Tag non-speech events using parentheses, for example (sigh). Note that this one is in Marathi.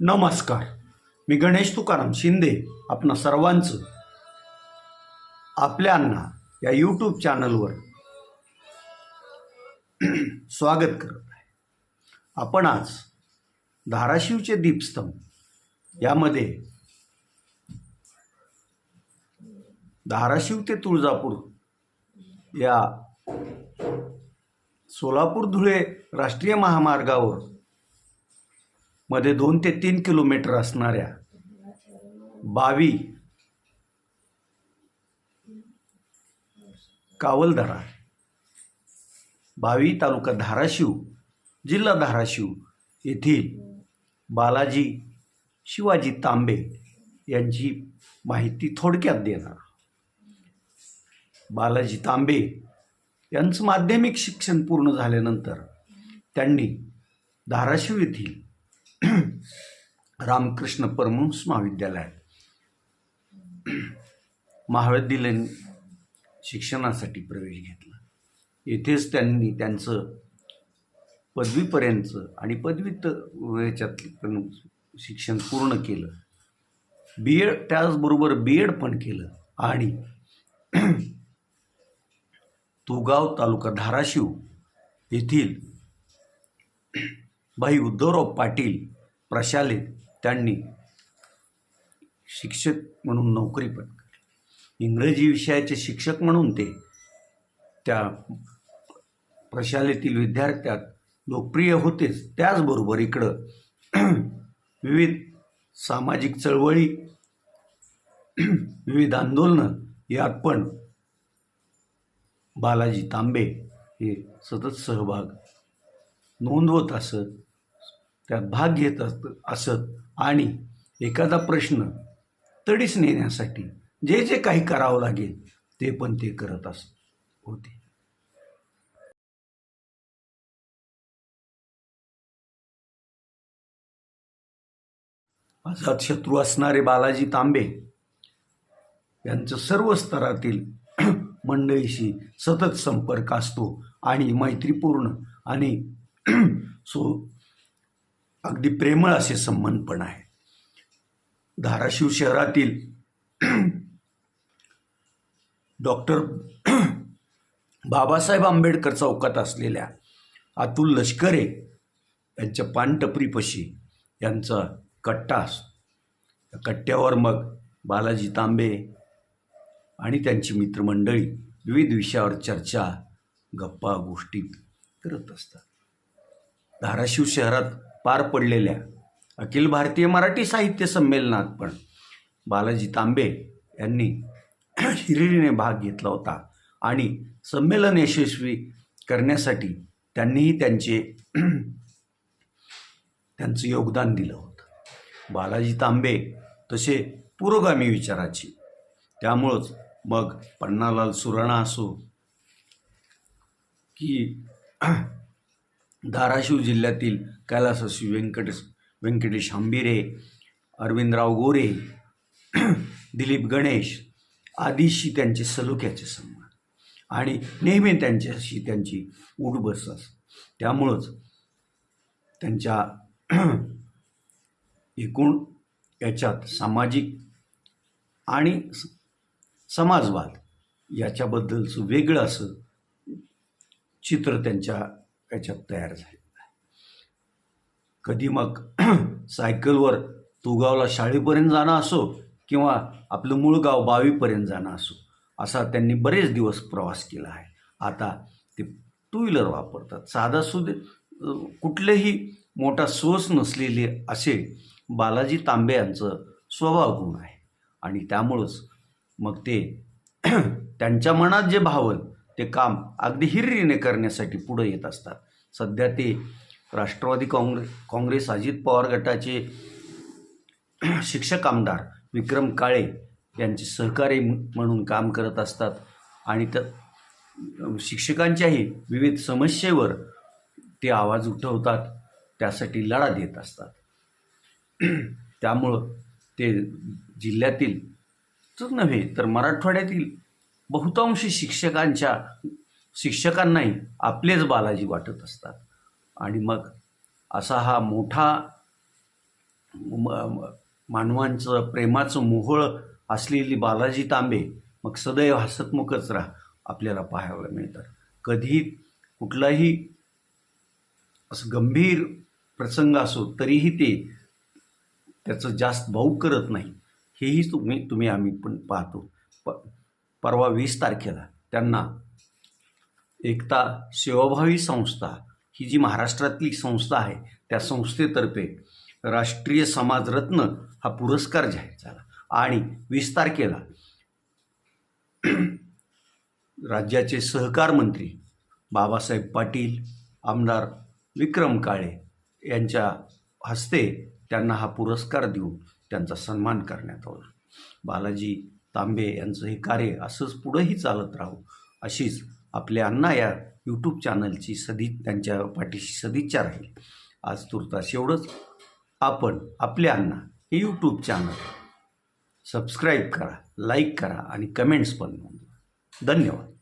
नमस्कार. मी गणेश तुकाराम शिंदे आपणा सर्वांचं. आपल्या अण्णा या यूट्यूब चॅनलवर स्वागत करत आहे. आपण आज धाराशिवचे दीपस्तंभ यामध्ये धाराशिव ते तुळजापूर या सोलापूर धुळे राष्ट्रीय महामार्गावर मध्ये दोन ते तीन किलोमीटर असणाऱ्या बावी कावलधरा बावी तालुका धाराशिव जिल्हा धाराशिव येथील बालाजी शिवाजी तांबे यांची माहिती थोडक्यात देणार. बालाजी तांबे यांचं माध्यमिक शिक्षण पूर्ण झाल्यानंतर त्यांनी धाराशिव येथील (clears throat) रामकृष्ण परमहंस महाविद्यालयात. (clears throat) महाविद्यालयीन शिक्षणासाठी प्रवेश घेतला. येथेच त्यांनी त्यांचं पदवीपर्यंतचं आणि पदवीत याच्यात पण शिक्षण पूर्ण केलं. बी एड त्याचबरोबर बी एड पण केलं. आणि (clears throat) तुगाव तालुका धाराशिव येथील भाई उद्धवराव पाटील प्रशालेत त्यांनी शिक्षक म्हणून नोकरी पण केली. इंग्रजी विषयाचे शिक्षक म्हणून ते त्या प्रशालेतील विद्यार्थ्यात लोकप्रिय होतेच. त्याचबरोबर इकडं (clears throat) विविध सामाजिक चळवळी (clears throat) विविध आंदोलनं यात पण बालाजी तांबे हे सतत सहभाग नोंदवत असत. त्यात भाग घेत असत असत. आणि एखादा प्रश्न तडीस नेण्यासाठी जे जे काही करावं लागेल ते पण ते करत असत होते. अजातशत्रू असणारे बालाजी तांबे यांचं सर्व स्तरातील (clears throat) मंडळीशी सतत संपर्क असतो आणि मैत्रीपूर्ण आणि (clears throat) सो अगदी प्रेमळ असे संबंध पण आहे धाराशिव शहरातील (clears throat) डॉक्टर (clears throat) बाबासाहेब आंबेडकर चौकात असलेल्या अतुल लष्करे यांच्या पानटपरीपशी यांचा कट्टा असतो. त्या कट्ट्यावर मग बालाजी तांबे आणि त्यांची मित्रमंडळी विविध विषयावर चर्चा गप्पा गोष्टी करत असतात. धाराशिव शहरात पार पडलेल्या. अखिल भारतीय मराठी साहित्य संमेलनात पण बालाजी तांबे यांनी (clears throat) हिरिरीने भाग घेतला होता आणि संमेलन यशस्वी करण्यासाठी त्यांनीही त्यांचे (clears throat) त्यांचं योगदान दिलं होतं. बालाजी तांबे तसे पुरोगामी विचाराचे. त्यामुळंच मग पन्नालाल सुराणा असो की (clears throat) धाराशिव जिल्ह्यातील कैलासवासी व्यंकटेश व्यंकटेश आंबिरे अरविंदराव गोरे (clears throat) दिलीप गणेश आदीशी त्यांचे सलोख्याचे संबंध आणि नेहमी त्यांच्याशी त्यांची उठबस असते. त्यामुळंच त्यांच्या (clears throat) एकूण याच्यात सामाजिक आणि स- समाजवाद याच्याबद्दलचं वेगळं असं चित्र त्यांच्या याच्यात तयार झालेलं आहे. कधी मग (clears throat) सायकलवर तुगावला शाळेपर्यंत जाणं असो किंवा आपलं मूळ गाव बावीपर्यंत जाणं असो असा त्यांनी बरेच दिवस प्रवास केला आहे. आता ते टू व्हीलर वापरतात. साधा सुद्धा कुठलेही मोठा सोस नसलेले असे बालाजी तांबे यांचं स्वभाव गुण आहे. आणि त्यामुळंच मग ते (clears throat) त्यांच्या मनात जे भावल ते काम अगदी हिरिरीने करण्यासाठी पुढं येत असतात. सध्या ते राष्ट्रवादी काँग्रे काँग्रेस अजित पवार गटाचे शिक्षक आमदार विक्रम काळे यांचे सहकारी म्हणून काम करत असतात आणि त्या शिक्षकांच्याही विविध समस्येवर ते आवाज उठवतात त्यासाठी लढा देत असतात. त्यामुळं ते जिल्ह्यातील नव्हे तर मराठवाड्यातील बहुतांशी शिक्षकांच्या शिक्षकांनाही आपलेच बालाजी वाटत असतात. आणि मग असा हा मोठा म- मानवांचं प्रेमाचं मोहळ असलेली बालाजी तांबे मग सदैव हसतमुखच राहा आपल्याला पाहायला मिळतात. कधी कुठलाही असं गंभीर प्रसंग असो तरीही ते त्याचं जास्त भाऊ करत नाही. हेही तुम्ही तुम्ही आम्ही पण पाहतो. प परवा वीस तारखेला त्यांना एकता सेवाभावी संस्था ही जी महाराष्ट्रातली संस्था आहे त्या संस्थेतर्फे राष्ट्रीय समाजरत्न हा पुरस्कार जाहीर झाला. आणि वीस तारखेला राज्याचे सहकार मंत्री बाबासाहेब पाटील आमदार विक्रम काळे यांच्या हस्ते त्यांना हा पुरस्कार देऊन त्यांचा सन्मान करण्यात आला. बालाजी तांबे यांचं हे कार्य असंच पुढंही चालत राहू अशीच आपल्या अण्णा या यूट्यूब चॅनलची सदी त्यांच्या पाठीशी सदिच्छा राहील. आज तुर्तास एवढंच. आपण आपल्या अण्णा हे यूट्यूब चॅनल सबस्क्राईब करा लाईक करा आणि कमेंट्स पण नोंदवा. धन्यवाद.